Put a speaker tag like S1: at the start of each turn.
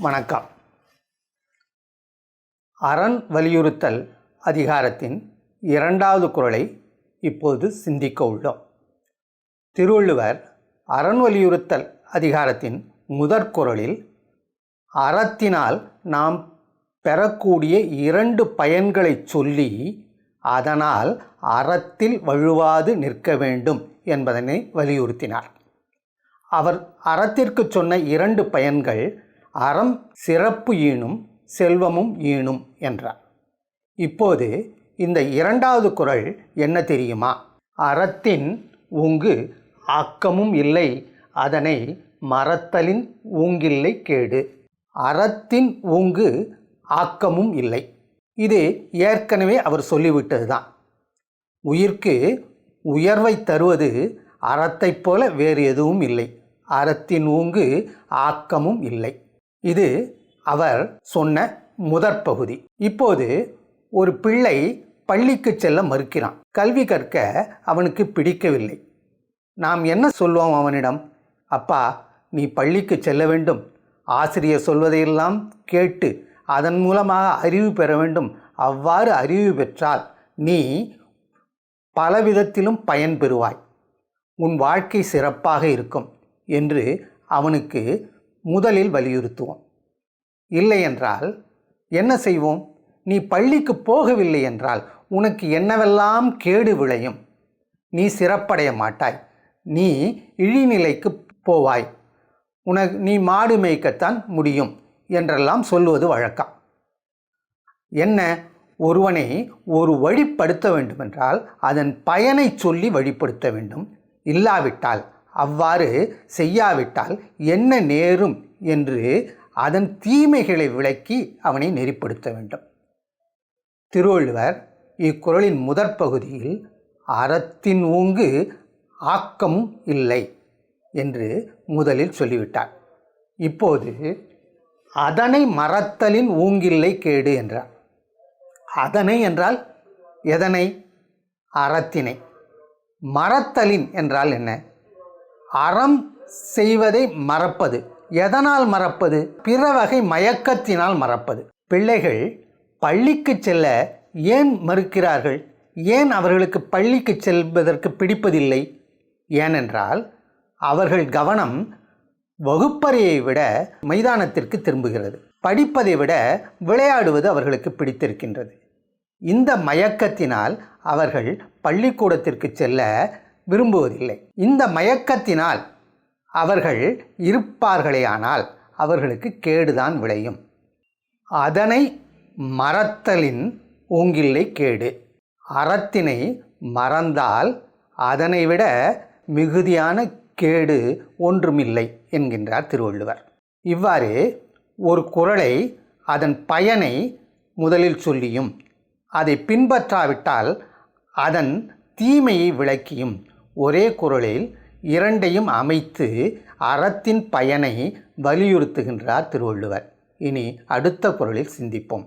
S1: வணக்கம். அரண் வலியுறுத்தல் அதிகாரத்தின் இரண்டாவது குரலை இப்போது சிந்திக்க உள்ளோம். திருவள்ளுவர் அரண் வலியுறுத்தல் அதிகாரத்தின் முதற்குரளில் அறத்தினால் நாம் பெறக்கூடிய இரண்டு பயன்களை சொல்லி அதனால் அறத்தில் வழுவாது நிற்க வேண்டும் என்பதனை வலியுறுத்தினார். அவர் அறத்திற்கு சொன்ன இரண்டு பயன்கள் அறம் சிறப்பு ஈனும் செல்வமும் ஈணும் என்றார். இப்போது இந்த இரண்டாவது குரல் என்ன தெரியுமா? அறத்தின் ஊங்கு ஆக்கமும் இல்லை அதனை மறத்தலின் ஊங்கில்லை கேடு. அறத்தின் ஊங்கு ஆக்கமும் இல்லை. இது ஏற்கனவே அவர் சொல்லிவிட்டது தான் உயிர்க்கு உயர்வை தருவது அறத்தைப் போல வேறு எதுவும் இல்லை. அறத்தின் ஊங்கு ஆக்கமும் இல்லை. இது அவர் சொன்ன முதற் பகுதி. இப்போது ஒரு பிள்ளை பள்ளிக்கு செல்ல மறுக்கிறான். கல்வி கற்க அவனுக்கு பிடிக்கவில்லை. நாம் என்ன சொல்வோம் அவனிடம்? அப்பா நீ பள்ளிக்கு செல்ல வேண்டும். ஆசிரியர் சொல்வதையெல்லாம் கேட்டு அதன் மூலமாக அறிவு பெற வேண்டும். அவ்வாறு அறிவு பெற்றால் நீ பலவிதத்திலும் பயன் பெறுவாய். உன் வாழ்க்கை சிறப்பாக இருக்கும் என்று அவனுக்கு முதலில் வலியுறுத்துவோம். இல்லை என்றால் என்ன செய்வோம்? நீ பள்ளிக்கு போகவில்லை என்றால் உனக்கு என்னவெல்லாம் கேடு விளையும்? நீ சிறப்படைய மாட்டாய். நீ இழிநிலைக்கு போவாய். உனக்கு நீ மாடு மேய்க்கத்தான் முடியும் என்றெல்லாம் சொல்வது வழக்கம். என்ன? ஒருவனை ஒரு வழிப்படுத்த வேண்டுமென்றால் அதன் பயனை சொல்லி வழிப்படுத்த வேண்டும். இல்லாவிட்டால் அவ்வாறு செய்யாவிட்டால் என்ன நேரும் என்று அதன் தீமைகளை விளக்கி அவனை நெறிப்படுத்த வேண்டும். திருவள்ளுவர் இக்குறளின் முதற் பகுதியில் அறத்தின் ஊங்கு ஆக்கம் இல்லை என்று முதலில் சொல்லிவிட்டார். இப்போது அதனை மறத்தலின் ஊங்கில்லை கேடு என்றார். அதனை என்றால் எதனை? அறத்தினை. மறத்தலின் என்றால் என்ன? அறம் செய்வதை மறப்பது. எதனால் மறப்பது? பிற வகை மயக்கத்தினால் மறப்பது. பிள்ளைகள் பள்ளிக்கு செல்ல ஏன் மறுக்கிறார்கள்? ஏன் அவர்களுக்கு பள்ளிக்கு செல்வதற்கு பிடிப்பதில்லை? ஏனென்றால் அவர்கள் கவனம் வகுப்பறையை விட மைதானத்திற்கு திரும்புகிறது. படிப்பதை விட விளையாடுவது அவர்களுக்கு பிடித்திருக்கின்றது. இந்த மயக்கத்தினால் அவர்கள் பள்ளிக்கூடத்திற்கு செல்ல விரும்புவதில்லை. இந்த மயக்கத்தினால் அவர்கள் இருப்பார்களேயானால் அவர்களுக்கு கேடுதான் விளையும். அதனை மறத்தலின் ஊங்கில்லை கேடு. அறத்தினை மறந்தால் அதனை விட மிகுதியான கேடு ஒன்றுமில்லை என்கின்றார் திருவள்ளுவர். இவ்வாறு ஒரு குறளை அதன் பயனை முதலில் சொல்லியும் அதை பின்பற்றாவிட்டால் அதன் தீமையை விளக்கியும் ஒரே குரலில் இரண்டையும் அமைத்து அறத்தின் பயனை வலியுறுத்துகின்றார் திருவள்ளுவர். இனி அடுத்த குரலில் சிந்திப்போம்.